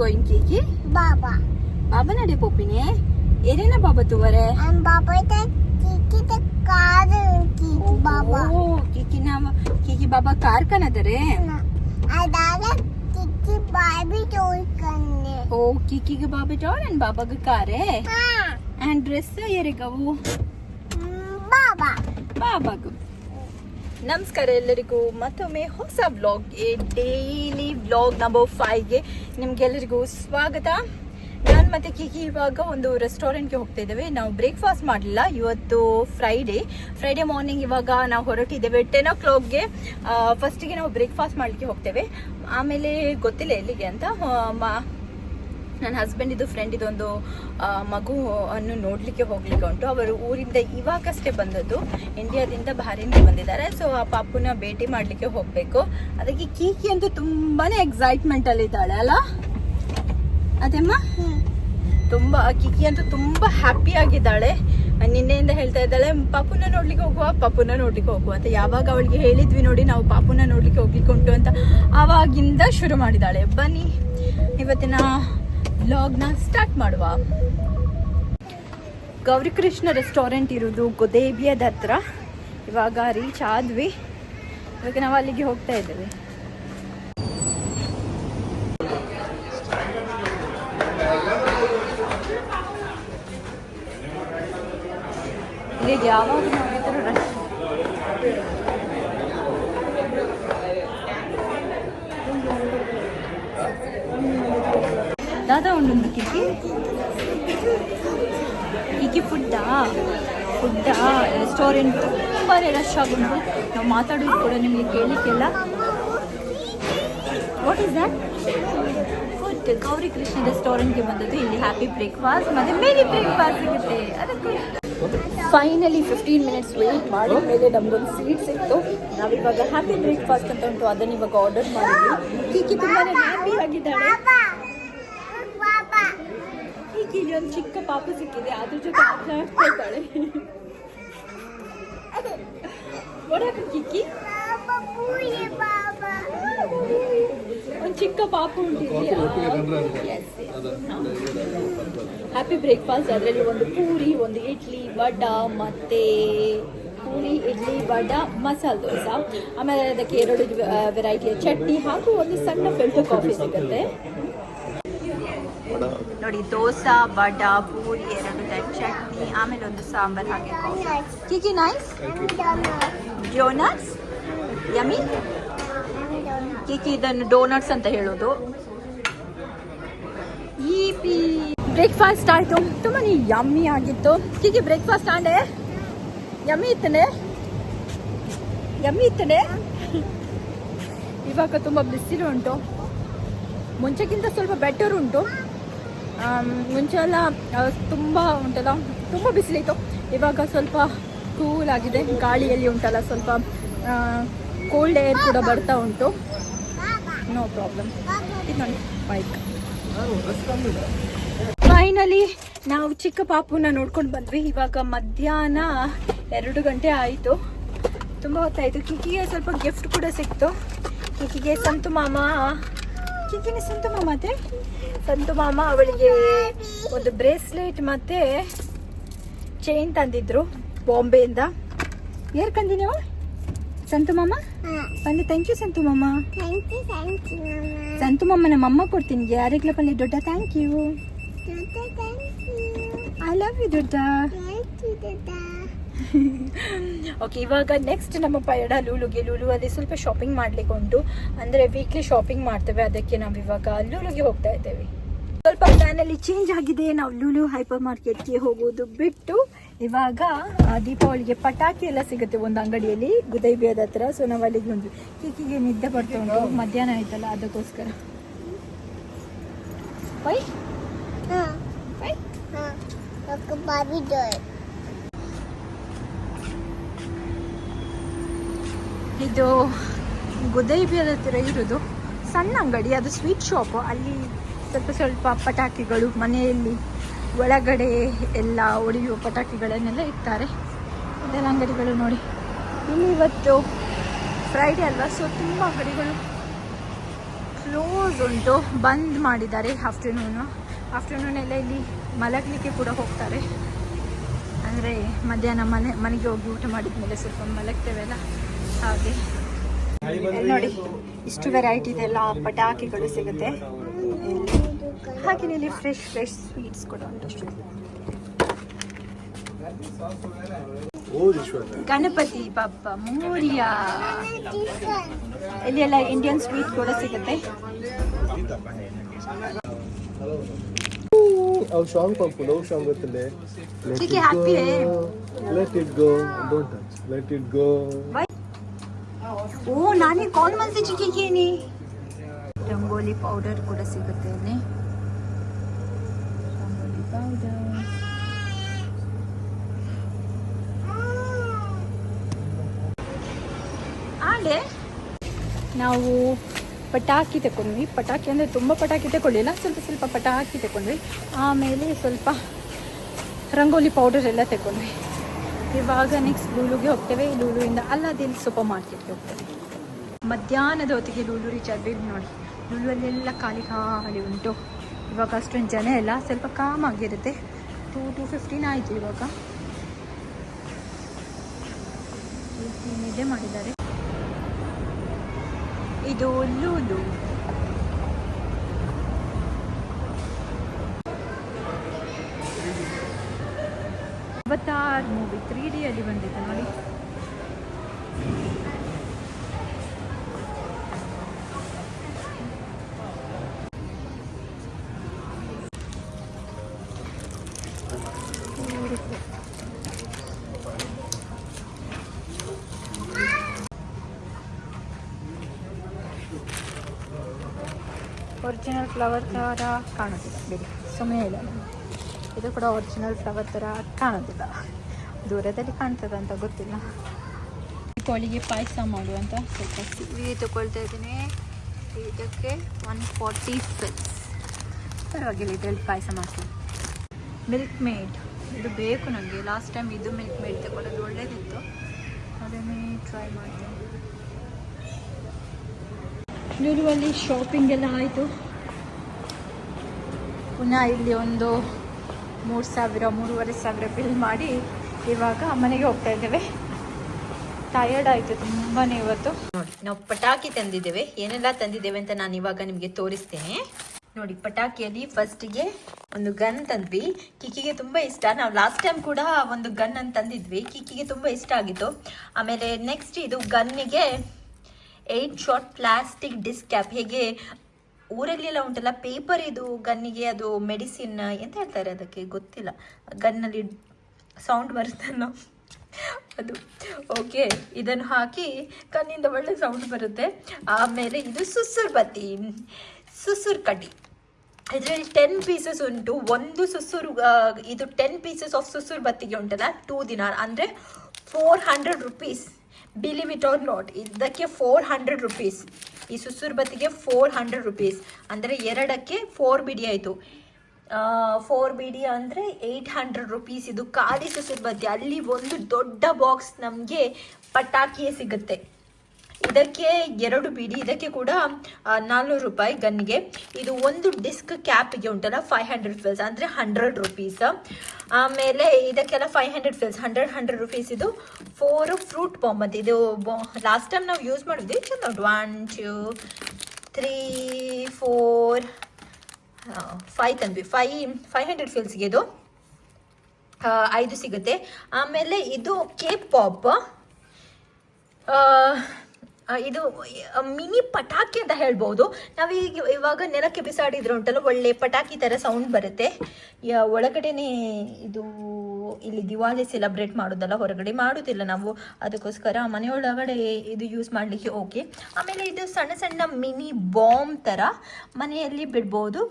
going, Kiki? Baba. Baba nade popine. ಏನನ ಬಾಬಾ ತುವರೆ ಬಾಬಾ ಕಿಕ್ಕಿದ car ಕಿಕ್ಕಿ ಬಾಬಾ ಓ ಕಿಕ್ಕಿನ ಕಿಕ್ಕಿ ಬಾಬಾ car ಕನದರೆ ಅದಾಗ ಕಿಕ್ಕಿ ಬಾಬಿ ಟಾಯ್ ಕನ್ನೆ ಓ ಕಿಕ್ಕಿಗೆ ಬಾಬಿ ಟಾಯ್ ಅಂಡ್ ಬಾಬಾಗೆ ಕಾರೆ ಹಾ ಅಂಡ್ ಡ್ರೆಸ್ ಯಾರಿಗವು ಬಾಬಾ ಬಾಬಾಗೂ ನಮಸ್ಕಾರ ಎಲ್ಲರಿಗೂ. ಮತ್ತೊಮ್ಮೆ ಹೊಸ ವ್ಲಾಗ್ಗೆ ಡೈಲಿ ವ್ಲಾಗ್ ನಂಬರ್ ಫೈವ್ಗೆ ನಿಮ್ಗೆಲ್ಲರಿಗೂ ಸ್ವಾಗತ. ನಾನು ಮತ್ತೆ ಕಿಕಿ. ಇವಾಗ ಒಂದು ರೆಸ್ಟೋರೆಂಟ್ಗೆ ಹೋಗ್ತಾ ಇದ್ದೇವೆ. ನಾವು ಬ್ರೇಕ್ಫಾಸ್ಟ್ ಮಾಡಲಿಲ್ಲ. ಇವತ್ತು ಫ್ರೈಡೇ ಫ್ರೈಡೇ ಮಾರ್ನಿಂಗ್ ಇವಾಗ ನಾವು ಹೊರಟಿದ್ದೇವೆ ಟೆನ್ ಓ ಕ್ಲಾಕ್ಗೆ ಫಸ್ಟಿಗೆ ನಾವು ಬ್ರೇಕ್ಫಾಸ್ಟ್ ಮಾಡಲಿಕ್ಕೆ ಹೋಗ್ತೇವೆ. ಆಮೇಲೆ ಗೊತ್ತಿಲ್ಲ ಎಲ್ಲಿಗೆ ಅಂತ ನನ್ನ ಹಸ್ಬೆಂಡ್ ಇದು ಫ್ರೆಂಡ್ ಇದೊಂದು ಮಗು ಅನ್ನು ನೋಡ್ಲಿಕ್ಕೆ ಹೋಗ್ಲಿಕ್ಕೆ ಉಂಟು. ಅವರು ಊರಿಂದ ಇವಾಗಷ್ಟೇ ಬಂದದ್ದು. ಇಂಡಿಯಾದಿಂದ ಬಾರಿಂದ ಬಂದಿದ್ದಾರೆ. ಸೊ ಆ ಪಾಪುನ ಭೇಟಿ ಮಾಡ್ಲಿಕ್ಕೆ ಹೋಗ್ಬೇಕು. ಅದಕ್ಕೆ ಕೀಕಿ ಅಂತೂ ತುಂಬಾನೇ ಎಕ್ಸೈಟ್ಮೆಂಟ್ ಅಲ್ಲಿ ಇದ್ದಾಳೆ, ಅಲ್ಲ? ಅದೇಮ್ಮ. ತುಂಬಾ ಕಿಕಿ ಅಂತೂ ತುಂಬಾ ಹ್ಯಾಪಿ ಆಗಿದ್ದಾಳೆ. ನಿನ್ನೆಯಿಂದ ಹೇಳ್ತಾ ಇದ್ದಾಳೆ, ಪಾಪುನ ನೋಡ್ಲಿಕ್ಕೆ ಹೋಗುವ, ಪಾಪುನ ನೋಡ್ಲಿಕ್ಕೆ ಹೋಗುವ ಅಂತ. ಯಾವಾಗ ಅವಳಿಗೆ ಹೇಳಿದ್ವಿ ನೋಡಿ, ನಾವು ಪಾಪುನ ನೋಡ್ಲಿಕ್ಕೆ ಹೋಗ್ಲಿಕ್ಕೆ ಉಂಟು ಅಂತ ಆವಾಗಿಂದ ಶುರು ಮಾಡಿದಾಳೆ ಬನ್ನಿ, ಇವತ್ತಿನ ವ್ಲಾಗ್ನ ಸ್ಟಾರ್ಟ್ ಮಾಡುವ. ಗೌರಿ ಕೃಷ್ಣ ರೆಸ್ಟೋರೆಂಟ್ ಇರೋದು ಗೊದೇಬಿಯದ ಹತ್ರ ಇವಾಗ ರೀಚ್ ಆದ್ವಿ. ಇವಾಗ ನಾವು ಅಲ್ಲಿಗೆ ಹೋಗ್ತಾ ಇದ್ದೇವೆ. ಇಲ್ಲಿಗೆ ಯಾವಾಗ ನೋಡಿದ್ರು ರಶ್ ದಾದಾ ಒಂದು ಕಿಕ್ಕಿ ಕಿಕ್ಕಿ ಫುಡ್ಡಾ ಫುಡ್ಡಾ ರೆಸ್ಟೋರೆಂಟ್ ತುಂಬಾ ರಶ್ ಆಗುಂಟು ನಾವು ಮಾತಾಡೋದು ಕೂಡ ನಿಮಗೆ ಕೇಳಲಿಕ್ಕೆಲ್ಲ what is that food Gauri Krishna ರೆಸ್ಟೋರೆಂಟ್ಗೆ ಬಂದದ್ದು. ಇಲ್ಲಿ ಹ್ಯಾಪಿ ಬ್ರೇಕ್ಫಾಸ್ಟ್ ಮತ್ತೆ ಮೇರಿ ಬ್ರೇಕ್ಫಾಸ್ಟ್ ಸಿಗುತ್ತೆ. ಫೈನಲಿ ಫಿಫ್ಟೀನ್ ಮಿನಿಟ್ಸ್ ವೇಟ್ ಮಾಡಿ ಮೇಲೆ ನಮ್ಗೊಂದು ಸೀಟ್ ಸಿಕ್ತು ನಾವಿವಾಗ ಹ್ಯಾಪಿ ಬ್ರೇಕ್ಫಾಸ್ಟ್ ಅಂತ ಉಂಟು. ಅದನ್ನ ಇವಾಗ ಆರ್ಡರ್ ಮಾಡಿದ್ವಿ. ಕೀಕಿ ತುಂಬಾ ಹ್ಯಾಪಿ ಆಗಿದ್ದಾಳೆ. ಕೀಕಿ ಇಲ್ಲಿ ಒಂದು ಚಿಕ್ಕ ಪಾಪು ಸಿಕ್ಕಿದೆ. ಅದ್ರ ಜೊತೆ ಆಟ What ಕಿಕ್ಕಿ. ಒಂದು ಚಿಕ್ಕ ಪಾಪು ಉಂಟು ಹ್ಯಾಪಿ ಬ್ರೇಕ್ಫಾಸ್ಟ್ ಅದರಲ್ಲಿ ಒಂದು ಪೂರಿ ಒಂದು ಇಡ್ಲಿ ವಡ ಮತ್ತೆ ಪೂರಿ ಇಡ್ಲಿ ವಡ ಮಸಾಲೆ ದೋಸೆ. ಆಮೇಲೆ ಅದಕ್ಕೆ ಎರಡು ವೆರೈಟಿಯ ಚಟ್ನಿ ಹಾಗೂ ಒಂದು ಸಣ್ಣ ಫಿಲ್ಟರ್ ಕಾಫಿ ಸಿಗುತ್ತೆ. ನೋಡಿ ದೋಸೆ ವಡ ಪೂರಿ ಎರಡು ಟೈಪ್ ಚಟ್ನಿ ಆಮೇಲೆ ಒಂದು ಸಾಂಬಾರ್ ಹಾಗೆ Kiki nice donuts yummy Kiki ಇದನ್ನು ಡೋನಟ್ಸ್ ಅಂತ ಹೇಳೋದು. ಈ ಪಿ ಬ್ರೇಕ್ಫಾಸ್ಟ್ ಆಯಿತು. ತುಂಬಾ ಯಮ್ಮಿ ಆಗಿತ್ತು. ಕಿಕಿ ಬ್ರೇಕ್ಫಾಸ್ಟ್ ಆಂಡೆ? ಯಮ್ಮಿ ಇತ್ತನೆ? ಯಮ್ಮಿ ಇತ್ತನೆ? ಇವಾಗ ತುಂಬ ಬಿಸಿಲು ಉಂಟು. ಮುಂಚೆಗಿಂತ ಸ್ವಲ್ಪ ಬೆಟರ್ ಉಂಟು. ಮುಂಚೆ ಎಲ್ಲ ಆ, ತುಂಬ ಉಂಟಲ್ಲ ತುಂಬ ಬಿಸಿಲಿತ್ತು. ಇವಾಗ ಸ್ವಲ್ಪ ಕೂಲ್ ಆಗಿದೆ. ಗಾಳಿಯಲ್ಲಿ ಉಂಟಲ್ಲ ಸ್ವಲ್ಪ ಕೋಲ್ಡ್ ಏರ್ ಕೂಡ ಬರ್ತಾ ಉಂಟು. ನೋ ಪ್ರಾಬ್ಲಮ್ ಬೈಕ್ ಫೈನಲಿ ನಾವು ಚಿಕ್ಕ ಪಾಪುನ ನೋಡ್ಕೊಂಡು ಬಂದ್ವಿ. ಇವಾಗ ಮಧ್ಯಾಹ್ನ ಎರಡು ಗಂಟೆ ಆಯಿತು. ತುಂಬ ಹೊತ್ತಾಯಿತು. ಕಿಕ್ಕಿಗೆ ಸ್ವಲ್ಪ ಗಿಫ್ಟ್ ಕೂಡ ಸಿಕ್ತು. ಕಿಕ್ಕಿಗೆ ಸಂತು ಮಾಮ ಸಂತು ಮಾಮ ಅದೇ? ಸಂತು ಮಾಮ ಅವಳಿಗೆ ಒಂದು ಬ್ರೇಸ್ಲೆಟ್ ಮತ್ತೆ ಚೈನ್ ತಂದಿದ್ರು ಬಾಂಬೆಯಿಂದ. ಯಾರು ಕಂದಿ ನೀವು ಸಂತು ಮಾಮ? ಬಂದು ಥ್ಯಾಂಕ್ ಯು ಸಂತು ಮಾಮ. ಸಂತು ಮಾಮ. ನಮ್ಮ ಅಮ್ಮ ಕೊಡ್ತೀನಿ. ಯಾರಿಗ್ಲ ಬಂದು ದೊಡ್ಡ thank you. I love you ದೊಡ್ಡ. ಓಕೆ ಇವಾಗ ನೆಕ್ಸ್ಟ್ ನಮ್ಮ ಪಯಣ ಲೂಲುಗೆ ಲೂಲು ಅಲ್ಲಿ ಸ್ವಲ್ಪ ಶಾಪಿಂಗ್ ಮಾಡ್ಲಿಕ್ಕೆ ಉಂಟು. ಅಂದ್ರೆ ವೀಕ್ಲಿ ಶಾಪಿಂಗ್ ಮಾಡ್ತೇವೆ ಅದಕ್ಕೆ ನಾವು ಇವಾಗ ಲೂಲುಗೆ ಹೋಗ್ತಾ ಇದ್ದೇವೆ. ಸ್ವಲ್ಪ ಪ್ಲಾನಲ್ಲಿ ಚೇಂಜ್ ಆಗಿದೆ. ನಾವು ಲೂಲು ಹೈಪರ್ ಮಾರ್ಕೆಟ್ಗೆ ಹೋಗೋದು ಬಿಟ್ಟು ಇವಾಗ ದೀಪಾವಳಿಗೆ ಪಟಾಕಿ ಎಲ್ಲ ಸಿಗುತ್ತೆ ಒಂದು ಅಂಗಡಿಯಲ್ಲಿ ಗುದೈಬಿಯದ ಹತ್ರ ಸೊ ನಾವು ಅಲ್ಲಿಗೆ ಬಂದ್ವಿ ಕಿಕ್ಕಿಗೆ ನಿದ್ದೆ ಬರ್ತಾ ಉಂಟು. ಮಧ್ಯಾಹ್ನ ಆಯ್ತಲ್ಲ ಅದಕ್ಕೋಸ್ಕರ. Bye why? huh. ಇದು ಗುದೈಬಿಯದ ಹತ್ತಿರ ಇರೋದು. ಸಣ್ಣ ಅಂಗಡಿ, ಅದು ಸ್ವೀಟ್ ಶಾಪ್ ಅಲ್ಲಿ ಸ್ವಲ್ಪ ಸ್ವಲ್ಪ ಪಟಾಕಿಗಳು, ಮನೆಯಲ್ಲಿ ಒಳಗಡೆ ಎಲ್ಲ ಹೊಡೆಯುವ ಪಟಾಕಿಗಳನ್ನೆಲ್ಲ ಇಡ್ತಾರೆ. ಇದೆಲ್ಲ ಅಂಗಡಿಗಳು ನೋಡಿ. ಇಲ್ಲಿ ಇವತ್ತು ಫ್ರೈಡೇ ಅಲ್ವಾ? ಸೊ ತುಂಬ ಅಂಗಡಿಗಳು ಕ್ಲೋಸ್ ಉಂಟು. ಬಂದ್ ಮಾಡಿದ್ದಾರೆ ಆಫ್ಟರ್ನೂನು ಆಫ್ಟರ್ನೂನ್ ಎಲ್ಲ ಇಲ್ಲಿ ಮಲಗಲಿಕ್ಕೆ ಕೂಡ ಹೋಗ್ತಾರೆ. ಅಂದರೆ ಮಧ್ಯಾಹ್ನ ಮನೆ, ಮನೆಗೆ ಹೋಗಿ ಊಟ ಮಾಡಿದ ಮೇಲೆ ಸ್ವಲ್ಪ ಮಲಗ್ತೇವೆಲ್ಲ ಹಾಗೆ ನೋಡಿ ಇಷ್ಟು ವೆರೈಟಿ ಇದೆಲ್ಲ ಪಟಾಕಿಗಳು ಸಿಗುತ್ತೆ. ಹಾಗೆ ಇಲ್ಲಿ ಫ್ರೆಶ್ ಫ್ರೆಶ್ ಸ್ವೀಟ್ಸ್ ಕೂಡ ಉಂಟು. ಗಣಪತಿ ಬಪ್ಪ ಮೋರಿಯ. ಇಲ್ಲಿ ಎಲ್ಲ ಇಂಡಿಯನ್ ಸ್ವೀಟ್ ಕೂಡ ಸಿಗುತ್ತೆ. ಅವ್ ಶಾಂಗ್ ಪಂಪು ನೋವು ಶಾಂಗ್ ಗೊತ್ತಿಲ್ಲ? Let it go don't touch let it go ಓ, ನಾನೇ ಕಾಲ್ ಮಾಡಿದೆ ಚಿಕ್ಕಿಗೇನಿ ರಂಗೋಲಿ ಪೌಡರ್ ಕೂಡ ಸಿಗುತ್ತೆ ಇಲ್ಲಿ. ರಂಗೋಲಿ ಪೌಡರ್ ಆಡೆ, ನಾವು ಪಟಾಕಿ ತಗೊಂಡ್ವಿ ಪಟಾಕಿ ಅಂದರೆ ತುಂಬ ಪಟಾಕಿ ತಗೊಳ್ಳಿಲ್ಲ ಸ್ವಲ್ಪ ಸ್ವಲ್ಪ ಪಟಾಕಿ ತಗೊಂಡ್ವಿ ಆಮೇಲೆ ಸ್ವಲ್ಪ ರಂಗೋಲಿ ಪೌಡರ್ ಎಲ್ಲ ತಗೊಂಡ್ವಿ ಇವಾಗ ನೆಕ್ಸ್ಟ್ ಲೂಲುಗೆ ಹೋಗ್ತೇವೆ. ಲೂಲುವಿಂದ ಅಲ್ಲಾದಿಲ್ ಸೂಪರ್ ಮಾರ್ಕೆಟ್ಗೆ ಹೋಗ್ತೇವೆ. ಮಧ್ಯಾಹ್ನದ ಹೊತ್ತಿಗೆ ಲೂಲು ರೀಚ್ ಆದ್ವಿ ನೋಡಿ. ಲೂಲುವಲ್ಲೆಲ್ಲ ಖಾಲಿ ಖಾಲಿ ಉಂಟು. ಇವಾಗ ಅಷ್ಟೊಂದು ಜನ ಇಲ್ಲ. ಸ್ವಲ್ಪ ಕಾಮ್ ಆಗಿರುತ್ತೆ ಟೂ ಟು ಫಿಫ್ಟೀನ್ ಆಯಿತು ಇವಾಗ. ಇದೇ ಮಾಡಿದ್ದಾರೆ. ಇದು ಲೂಲು. ಅವತಾರ್ ಮೂವಿ ತ್ರೀ ಡಿಯಲ್ಲಿ ಬಂದಿತ್ತು ನೋಡಿ ಒರಿಜಿನಲ್ ಫ್ಲವರ್ ಥರ ಕಾಣುತ್ತೆ ಬಿಡಿ ಸಮಯ ಇಲ್ಲ. ಇದು ಕೂಡ ಒರಿಜಿನಲ್ ಫ್ಲವರ್ ಥರ ಕಾಣೋದಿಲ್ಲ. ದೂರದಲ್ಲಿ ಕಾಣ್ತದೆ ಅಂತ ಗೊತ್ತಿಲ್ಲ. ಕೋಳಿಗೆ ಪಾಯಸ ಮಾಡುವಂತ ಸ್ವಲ್ಪ ಸಿಹಿ ತಗೊಳ್ತಾ ಇದ್ದೀನಿ. ಇದಕ್ಕೆ ಒನ್ ಫಾರ್ಟಿ ಫಿಲ್ಸ್ ಪರವಾಗಿಲ್ಲ ಇದರಲ್ಲಿ ಪಾಯಸ ಮಾಡ್ತೀನಿ. ಮಿಲ್ಕ್ ಮೇಡ್ ಇದು ಬೇಕು ನನಗೆ ಲಾಸ್ಟ್ ಟೈಮ್ ಇದು ಮಿಲ್ಕ್ ಮೇಡ್ ತಗೊಳ್ಳೋದು ಒಳ್ಳೇದಿತ್ತು. ಅದನ್ನೇ ಟ್ರೈ ಮಾಡ್ತೀನಿ. ಲೂಲುವಲ್ಲಿ ಶಾಪಿಂಗ್ ಎಲ್ಲ ಆಯಿತು. ಪುನಃ ಇಲ್ಲಿ ಒಂದು ಮೂರು ಸಾವಿರ, ಮೂರುವರೆ ಸಾವಿರ ಬಿಲ್ ಮಾಡಿ ಇವಾಗ ಮನೆಗೆ ಹೋಗ್ತಾ ಇದ್ದೇವೆ. ಟಯರ್ಡ್ ಆಯಿತು ತುಂಬಾ ಇವತ್ತು. ನೋಡಿ, ನಾವು ಪಟಾಕಿ ತಂದಿದ್ದೇವೆ. ಏನೆಲ್ಲ ತಂದಿದ್ದೇವೆ ಅಂತ ನಾನು ಇವಾಗ ನಿಮಗೆ ತೋರಿಸ್ತೇನೆ. ನೋಡಿ, ಪಟಾಕಿಯಲ್ಲಿ ಫಸ್ಟಿಗೆ ಒಂದು ಗನ್ ತಂದ್ವಿ. ಕಿಕ್ಕಿಗೆ ತುಂಬ ಇಷ್ಟ. ನಾವು ಲಾಸ್ಟ್ ಟೈಮ್ ಕೂಡ ಒಂದು ಗನ್ ಅಂತ ತಂದಿದ್ವಿ. ಕಿಕ್ಕಿಗೆ ತುಂಬ ಇಷ್ಟ ಆಗಿತ್ತು. ಆಮೇಲೆ ನೆಕ್ಸ್ಟ್ ಇದು ಗನ್ನಿಗೆ eight short plastic disc cap ಹೇಗೆ ಊರಲ್ಲೆಲ್ಲ ಉಂಟಲ್ಲ ಪೇಪರ್ ಇದು, ಗನ್ನಿಗೆ ಅದು ಮೆಡಿಸಿನ್ ಎಂತ ಹೇಳ್ತಾರೆ ಅದಕ್ಕೆ ಗೊತ್ತಿಲ್ಲ. ಗನ್ನಲ್ಲಿ ಸೌಂಡ್ ಬರುತ್ತಲ್ಲ? ಅದು. ಓಕೆ ಇದನ್ನು ಹಾಕಿ ಕಣ್ಣಿಂದ ಒಳ್ಳೆ ಸೌಂಡ್ ಬರುತ್ತೆ. ಆಮೇಲೆ ಇದು ಸುಸುರ್ ಬತ್ತಿ ಸುಸುರ್ ಕಡ್ಡಿ ಇದರಲ್ಲಿ ಟೆನ್ ಪೀಸಸ್ ಉಂಟು. ಒಂದು ಸುಸುರು ಇದು ಟೆನ್ ಪೀಸಸ್ ಆಫ್ ಸುಸುರು ಬತ್ತಿಗೆ ಉಂಟಲ್ಲ ಟೂ ದಿನ ಅಂದರೆ four hundred rupees believe it or not ಇದಕ್ಕೆ ಫೋರ್ ಹಂಡ್ರೆಡ್ ರುಪೀಸ್ ಈ ಸುಸುರ್ಬತ್ತಿಗೆ ಫೋರ್ ಹಂಡ್ರೆಡ್ ರುಪೀಸ್ ಅಂದರೆ ಎರಡಕ್ಕೆ ಫೋರ್ ಬಿಡಿ ಆಯಿತು. ಫೋರ್ ಬಿಡಿ ಅಂದರೆ ಏಯ್ಟ್ ಹಂಡ್ರೆಡ್ ರುಪೀಸ್ ಇದು ಖಾಲಿ ಸುಸುರ್ಬತ್ತಿ ಅಲ್ಲಿ ಒಂದು ದೊಡ್ಡ ಬಾಕ್ಸ್ ನಮಗೆ ಪಟಾಕಿಯೇ ಸಿಗುತ್ತೆ. ಇದಕ್ಕೆ ಎರಡು ಬಿಡಿ, ಇದಕ್ಕೆ ಕೂಡ ನಾಲ್ನೂರು ರೂಪಾಯಿ ಗನ್ಗೆ ಇದು ಒಂದು ಡಿಸ್ಕ್ ಕ್ಯಾಪಿಗೆ ಉಂಟಲ್ಲ ಫೈವ್ ಹಂಡ್ರೆಡ್ ಫಿಲ್ಸ್ ಅಂದರೆ ಹಂಡ್ರೆಡ್ ರುಪೀಸ್ ಆಮೇಲೆ ಇದಕ್ಕೆಲ್ಲ five hundred fils hundred hundred rupees ಇದು ಫೋರ್ ಫ್ರೂಟ್ ಬಾಂಬ್ ಅಂತ. ಇದು ಲಾಸ್ಟ್ ಟೈಮ್ ನಾವು ಯೂಸ್ ಮಾಡಿದ್ವಿ ಚಂದ ಉಂಟು. One two three four five ತಂದ್ವಿ. Five five hundred ಫಿಲ್ಸ್ಗೆ ಇದು ಐದು ಸಿಗುತ್ತೆ. ಆಮೇಲೆ ಇದು ಕೇಪ್ ಪಾಪ್ ಇದು ಮಿನಿ ಪಟಾಕಿ ಅಂತ ಹೇಳ್ಬೋದು. ನಾವೀಗ ಇವಾಗ ನೆಲಕ್ಕೆ ಬಿಸಾಡಿದ್ರು ಉಂಟಲ್ಲ ಒಳ್ಳೆ ಪಟಾಕಿ ಥರ ಸೌಂಡ್ ಬರುತ್ತೆ. ಒಳಗಡೆನೆ ಇದು, ಇಲ್ಲಿ ದಿವಾಲಿ ಸೆಲೆಬ್ರೇಟ್ ಮಾಡೋದಲ್ಲ, ಹೊರಗಡೆ ಮಾಡೋದಿಲ್ಲ ನಾವು. ಅದಕ್ಕೋಸ್ಕರ ಮನೆಯೊಳಗಡೆ ಇದು ಯೂಸ್ ಮಾಡಲಿಕ್ಕೆ ಓಕೆ ಆಮೇಲೆ ಇದು ಸಣ್ಣ ಸಣ್ಣ ಮಿನಿ ಬಾಂಬ್ ಥರ ಮನೆಯಲ್ಲಿ ಬಿಡ್ಬೋದು.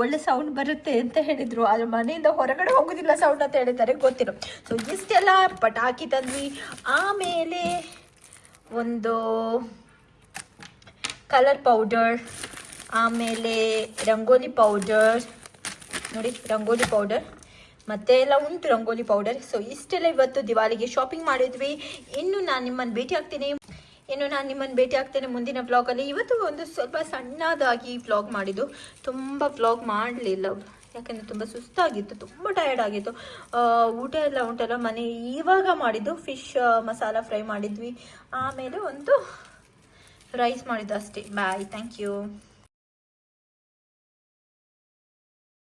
ಒಳ್ಳೆ ಸೌಂಡ್ ಬರುತ್ತೆ ಅಂತ ಹೇಳಿದ್ರು. ಆದರೆ ಮನೆಯಿಂದ ಹೊರಗಡೆ ಹೋಗೋದಿಲ್ಲ ಸೌಂಡ್ ಅಂತ ಹೇಳಿದ್ದಾರೆ ಗೊತ್ತಿರೋ ಸೊ ಇಷ್ಟೆಲ್ಲ ಪಟಾಕಿ ತಂದ್ವಿ. ಆಮೇಲೆ ಒಂದು ಕಲರ್ ಪೌಡರ್ ಆಮೇಲೆ ರಂಗೋಲಿ ಪೌಡರ್ ನೋಡಿ ರಂಗೋಲಿ ಪೌಡರ್ ಮತ್ತೆ ಎಲ್ಲ ಉಂಟು ರಂಗೋಲಿ ಪೌಡರ್ ಸೊ ಇಷ್ಟೆಲ್ಲ ಇವತ್ತು ದಿವಾಲಿಗೆ ಶಾಪಿಂಗ್ ಮಾಡಿದ್ವಿ. ಇನ್ನು ನಾನು ನಿಮ್ಮನ್ನು ಭೇಟಿ ಆಗ್ತೀನಿ. ಇನ್ನು ನಾನು ನಿಮ್ಮನ್ನು ಭೇಟಿ ಆಗ್ತೇನೆ ಮುಂದಿನ ವ್ಲಾಗಲ್ಲಿ ಇವತ್ತು ಒಂದು ಸ್ವಲ್ಪ ಸಣ್ಣದಾಗಿ ವ್ಲಾಗ್ ಮಾಡಿದ್ದು. ತುಂಬ ವ್ಲಾಗ್ ಮಾಡಲಿಲ್ಲ. ಯಾಕಂದರೆ ತುಂಬ ಸುಸ್ತಾಗಿತ್ತು, ತುಂಬ ಟಯರ್ಡ್ ಆಗಿತ್ತು. ಊಟ ಎಲ್ಲ, ಉಂಟಲ್ಲ, ಮನೆ ಇವಾಗ ಮಾಡಿದ್ದು ಫಿಶ್ ಮಸಾಲ ಫ್ರೈ ಮಾಡಿದ್ವಿ. ಆಮೇಲೆ ಒಂದು ರೈಸ್ ಮಾಡಿದ್ದು ಅಷ್ಟೇ. Bye thank you